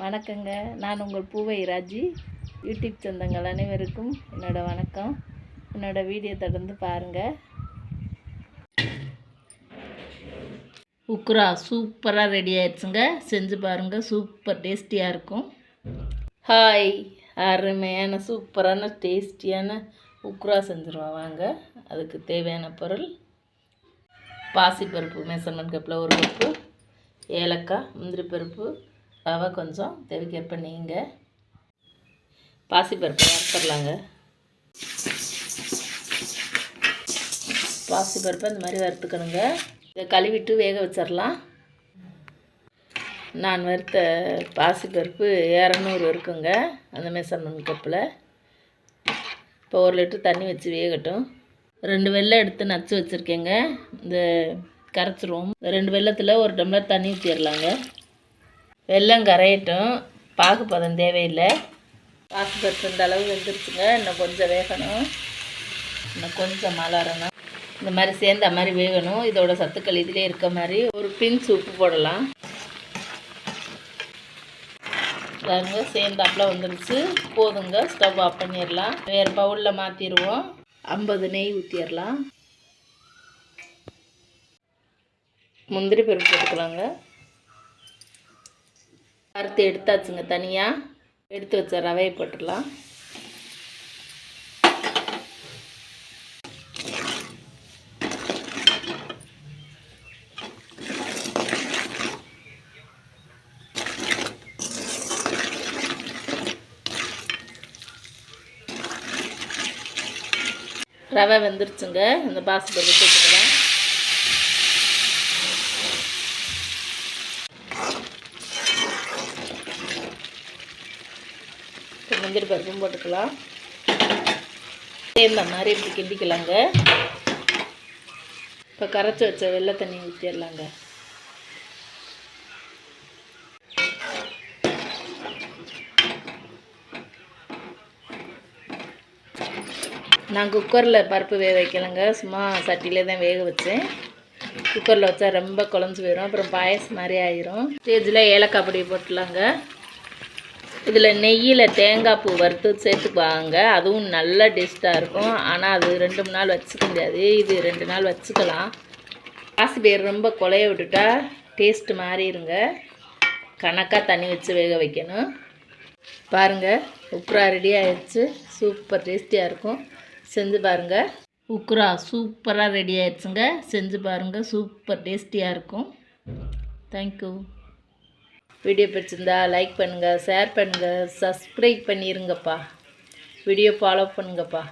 வணக்கங்க. நான் உங்கள் பூவை ராஜி. யூடியூப் சொந்தங்கள் அனைவருக்கும் என்னோடய வணக்கம். என்னோடய வீடியோ தொடர்ந்து பாருங்கள் உக்ரா சூப்பராக ரெடி ஆயிடுச்சுங்க. செஞ்சு பாருங்கள் சூப்பர் டேஸ்டியாக இருக்கும். ஹாய் அருமையான சூப்பரான டேஸ்டியான உக்ரா செஞ்சுருவா. வாங்க. அதுக்கு தேவையான பொருள். பாசிப்பருப்பு மெசர்மெண்ட் கப்பில் ஒரு கப்பு. ஏலக்காய் முந்திரி பருப்பு ரவை கொஞ்சம் தேவைக்கேற்ப நீங்கள் பாசிப்பருப்பு வறுத்துடலாங்க பாசிப்பருப்பை இந்த மாதிரி வறுத்துக்கணுங்க. இதை கழுவிட்டு வேக வச்சிடலாம் நான் வறுத்த பாசிப்பருப்பு இரநூறு இருக்குங்க. அந்த மெசர்மெண்ட் கப்பில் இப்போ ஒரு லிட்டர் தண்ணி வச்சு வேகட்டும். ரெண்டு வெள்ளை எடுத்து நச்சு வச்சுருக்கேங்க. இந்த கரைச்சிருவோம். ரெண்டு வெள்ளத்தில் ஒரு டம்ளர் தண்ணி ஊற்றிடலாங்க வெல்லம் கரையட்டும். பாகு பதம் தேவையில்லை. பாகு இந்த அளவு வெந்துருச்சுங்க. இன்னும் கொஞ்சம் வேகணும். இன்னும் கொஞ்சம் மலரணும். இந்த மாதிரி சேர்ந்த மாதிரி வேகணும். இதோட சத்துக்கள் இதிலே இருக்க மாதிரி ஒரு பிஞ்ச் உப்பு போடலாம். பாருங்க சேர்ந்தாப்புல வந்துருச்சு. போதுங்க ஸ்டவ் ஆஃப் பண்ணிடலாம். வேறு பவுலில் மாற்றிடுவோம் ஐம்பது நெய் ஊற்றிடலாம் முந்திரி பருப்பு போட்டுக்கலாங்க. வறுத்து எடுத்தாச்சுங்க தனியாக எடுத்து வச்ச ரவையை போட்டுடலாம். ரவை வெந்துருச்சுங்க. இந்த பாஸ்மதி சேர்த்துக்கலாம் இப்போ முந்திரி பருப்பும் போட்டுக்கலாம் சேர்ந்த மாதிரி இப்படி கிண்டிக்கலாங்க. இப்போ கரைச்சி வச்ச வெள்ளை தண்ணி ஊற்றிடலாங்க நான் குக்கரில் பருப்பு வேக வைக்கலைங்க. சும்மா சட்டியிலே தான் வேக வச்சேன். குக்கரில் வச்சா ரொம்ப குழஞ்சி போயிடும் அப்புறம் பாயசம் மாதிரி ஆயிரும். ஸ்டேஜில் ஏலக்காய் பொடி போட்டுலாங்க இதில் நெய்யில் தேங்காய் பூ வறுத்து சேர்த்துக்குவாங்க. அதுவும் நல்ல டேஸ்ட்டாக இருக்கும். ஆனால் அது ரெண்டு மூணு நாள் வச்சுக்க முடியாது. இது ரெண்டு நாள் வச்சுக்கலாம். காசு பேர் ரொம்ப குழைய விட்டுட்டா டேஸ்ட்டு மாறிடுங்க கணக்காக தண்ணி வச்சு வேக வைக்கணும். பாருங்கள் உப்புரா ரெடி ஆயிடுச்சு. சூப்பர் டேஸ்டியாக இருக்கும். செஞ்சு பாருங்கள் உக்குரா சூப்பராக ரெடி ஆயிடுச்சுங்க. செஞ்சு பாருங்கள் சூப்பர் டேஸ்டியாக இருக்கும். தேங்க்யூ வீடியோ பிடிச்சிருந்தா லைக் பண்ணுங்கள் ஷேர் பண்ணுங்கள் சப்ஸ்கிரைப் பண்ணிடுங்கப்பா வீடியோ ஃபாலோ பண்ணுங்கப்பா.